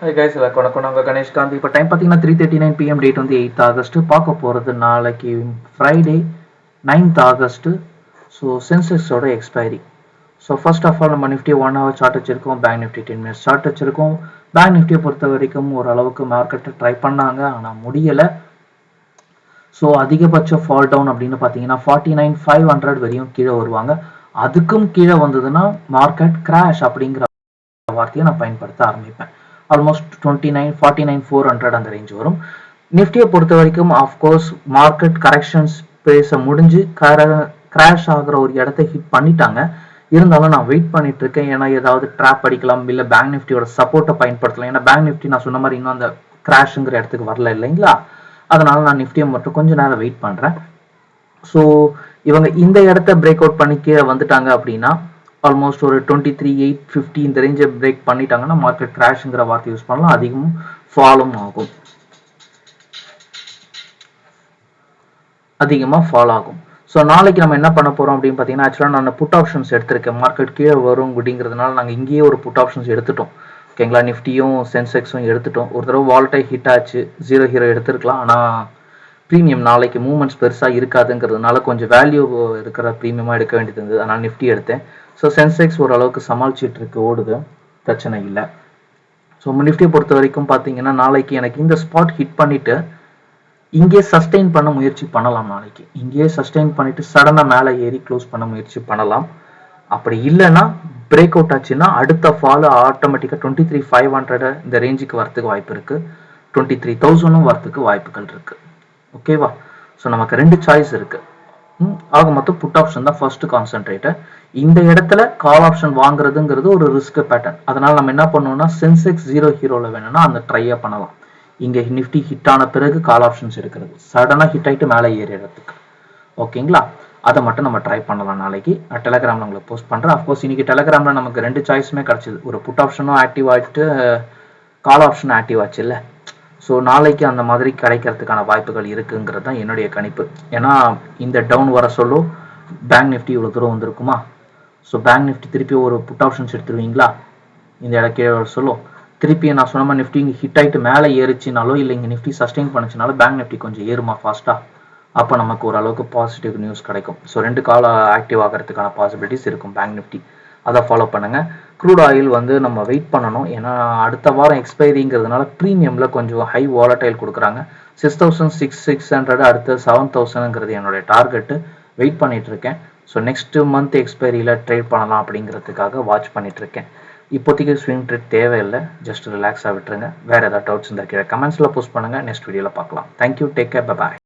Guys வணக்கம். நாங்கள் கணேஷ்காந்த் இப்போ டைம் பார்த்தீங்கன்னா three thirty nine PM date வந்து எயித் ஆகஸ்ட் பார்க்க போகிறது நாளைக்கு Friday ninth August so சென்செக்ஸோட expiry so first of all நம்ம நிஃப்டி ஒன் ஹவர் சார்ட் வச்சிருக்கோம். Bank Nifty ten minutes chart வச்சிருக்கோம். பேங்க் நிஃப்டியை பொறுத்த வரைக்கும் ஓரளவுக்கு மார்க்கெட்டை ட்ரை பண்ணாங்க. ஆனால் முடியலை. ஸோ அதிகபட்ச ஃபால் டவுன் அப்படின்னு பார்த்தீங்கன்னா ஃபார்ட்டி நைன் ஃபைவ் ஹண்ட்ரட் வரையும் கீழே வருவாங்க. அதுக்கும் கீழே வந்ததுன்னா மார்க்கெட் கிராஷ் அப்படிங்கிற வார்த்தையை நான் பயன்படுத்த ஆரம்பிப்பேன். Almost twenty nine forty nine four hundred அந்த ரேஞ்ச் வரும். நிஃப்டியை பொறுத்த வரைக்கும் ஆஃப்கோர்ஸ் மார்க்கெட் கரெக்ஷன்ஸ் பேச முடிஞ்சு கிராஷ் ஆகிற ஒரு இடத்த ஹிட் பண்ணிட்டாங்க. இருந்தாலும் நான் வெயிட் பண்ணிட்டு இருக்கேன். ஏன்னா ஏதாவது ட்ராப் அடிக்கலாம் இல்லை பேங்க் நிஃப்டியோட சப்போர்ட்டை பயன்படுத்தலாம். ஏன்னா பேங்க் நிஃப்டி நான் சொன்ன மாதிரி இன்னும் அந்த கிராஷுங்கிற இடத்துக்கு வரல இல்லைங்களா? அதனால நான் நிஃப்டியை மட்டும் கொஞ்ச நேரம் வெயிட் பண்றேன். ஸோ இவங்க இந்த இடத்த பிரேக் அவுட் பண்ணி கீழே வந்துட்டாங்க அப்படின்னா ஆல்மோஸ்ட் ஒரு டுவெண்ட்டி த்ரீ எயிட் ஃபிஃப்டி இந்த ரேஞ்சை பிரேக் பண்ணிட்டாங்கன்னா மார்க்கெட் கிராஷுங்கிற வார்த்தை யூஸ் பண்ணலாம். அதிகமும் ஃபாலும் ஆகும். அதிகமாக ஃபால் ஆகும். ஸோ நாளைக்கு நம்ம என்ன பண்ண போகிறோம் அப்படின்னு பார்த்தீங்கன்னா ஆக்சுவலாக நான் புட் ஆப்ஷன்ஸ் எடுத்திருக்கேன். மார்க்கெட் கீழே வரும் அப்படிங்கிறதுனால நாங்கள் இங்கேயே ஒரு புட் ஆப்ஷன்ஸ் எடுத்துட்டோம். ஓகேங்களா நிஃப்டியும் சென்செக்ஸும் எடுத்துட்டோம். ஒரு தடவை வால்டை ஹிட் ஆச்சு. ஜீரோ ஹீரோ எடுத்துருக்கலாம். ஆனால் ப்ரீமியம் நாளைக்கு மூவ்மெண்ட்ஸ் பெருசாக இருக்காதுங்கிறதுனால கொஞ்சம் வேல்யூ இருக்கிற ப்ரீமியமாக எடுக்க வேண்டியது இருந்தது. அதனால் நிஃப்டி எடுத்தேன். ஸோ சென்செக்ஸ் ஓரளவுக்கு சமாளிச்சிட்டு இருக்கு ஓடுது. பிரச்சனை இல்லை. ஸோ நிஃப்டியை பொறுத்த வரைக்கும் பார்த்தீங்கன்னா நாளைக்கு எனக்கு இந்த ஸ்பாட் ஹிட் பண்ணிட்டு இங்கே சஸ்டெயின் பண்ண முயற்சி பண்ணலாம் நாளைக்கு. இங்கேயே சஸ்டெயின் பண்ணிட்டு சடனாக மேலே ஏறி க்ளோஸ் பண்ண முயற்சி பண்ணலாம். அப்படி இல்லைன்னா பிரேக் அவுட் ஆச்சுன்னா அடுத்த ஃபாலோ ஆட்டோமேட்டிக்காக டுவெண்ட்டி த்ரீ ஃபைவ் ஹண்ட்ரட் இந்த ரேஞ்சுக்கு வரத்துக்கு வாய்ப்பு இருக்குது டுவெண்ட்டி த்ரீ தௌசண்டும் வரத்துக்கு வாய்ப்புகள் இருக்குது ஓகேவா ஸோ நமக்கு ரெண்டு சாய்ஸ் இருக்குது ஆக மொத்தம் புட் ஆப்ஷன் தான் ஃபர்ஸ்ட் கான்சென்ட்ரேட்டு இந்த இடத்துல கால் ஆப்ஷன் வாங்குறதுங்கிறது ஒரு ரிஸ்க் பேட்டர்ன் அதனால நம்ம என்ன பண்ணுவோம்னா சென்செக்ஸ் ஜீரோ ஹீரோவில் வேணும்னா அந்த ட்ரையை பண்ணலாம். இங்கே நிஃப்டி ஹிட் ஆன பிறகு கால் ஆப்ஷன்ஸ் எடுக்கிறது சடனாக ஹிட் ஆயிட்டு மேலே ஏறிடுறதுக்கு ஓகேங்களா அதை மட்டும் நம்ம ட்ரை பண்ணலாம் நாளைக்கு. நான் டெலகிராமில் உங்களுக்கு போஸ்ட் பண்ணுறேன் அஃப்கோர்ஸ் இன்னைக்கு டெலகிராமில் நமக்கு ரெண்டு சாய்ஸுமே கிடச்சிது. ஒரு புட் ஆப்ஷனும் ஆக்டிவ் ஆகிட்டு கால் ஆப்ஷனும் ஆக்டிவ் ஆச்சு இல்லை ஸோ நாளைக்கு அந்த மாதிரி கிடைக்கிறதுக்கான வாய்ப்புகள் இருக்குங்கிறது தான் என்னுடைய கணிப்பு. ஏன்னா இந்த டவுன் வர சொல்லோ பேங்க் நிஃப்டி இவ்வளோ தூரம் வந்திருக்குமா? ஸோ பேங்க் நிஃப்டி திருப்பி ஒரு புட் ஆப்ஷன்ஸ் எடுத்துருவீங்களா? இந்த இடக்கே சொல்லும் திருப்பி நான் சொன்ன மாதிரி நிஃப்டி ஹிட் ஆகிட்டு மேலே ஏறிச்சினாலோ இல்லை இங்கே நிஃப்டி சஸ்டெயின் பண்ணுச்சுனாலோ பேங்க் நிஃப்டி கொஞ்சம் ஏறுமா ஃபாஸ்ட்டாக அப்போ நமக்கு ஓரளவுக்கு பாசிட்டிவ் நியூஸ் கிடைக்கும். ஸோ ரெண்டு கால ஆக்டிவ் ஆகிறதுக்கான பாசிபிலிட்டிஸ் இருக்கும் பேங்க் நிஃப்டி அதை ஃபாலோ பண்ணுங்கள் க்ரூட் ஆயில் வந்து நம்ம வெயிட் பண்ணணும். ஏன்னா அடுத்த வாரம் எக்ஸ்பைரிங்கிறதுனால ப்ரீமியமில் கொஞ்சம் ஹை வாலட்டைல் கொடுக்குறாங்க. Six thousand six six hundred அடுத்து செவன் தௌசண்ட்ங்கிறது என்னுடைய டார்கெட்டு வெயிட் பண்ணிகிட்ருக்கேன் இருக்கேன். ஸோ நெக்ஸ்ட் மந்த் எக்ஸ்பைரியில் ட்ரேட் பண்ணலாம் அப்படிங்கிறதுக்காக வாட்ச் பண்ணிகிட்ருக்கேன் இருக்கேன். இப்போதைக்கு ஸ்விங் ட்ரேட் தேவையில்லை. ஜஸ்ட் ரிலாக்ஸாக விட்டுருங்க. வேறு ஏதாவது டவுட்ஸ் இருந்தால் கீழே கமெண்ட்ஸில் போஸ்ட் பண்ணுங்கள் நெக்ஸ்ட் வீடியோவில் பார்க்கலாம். Thank you take care bye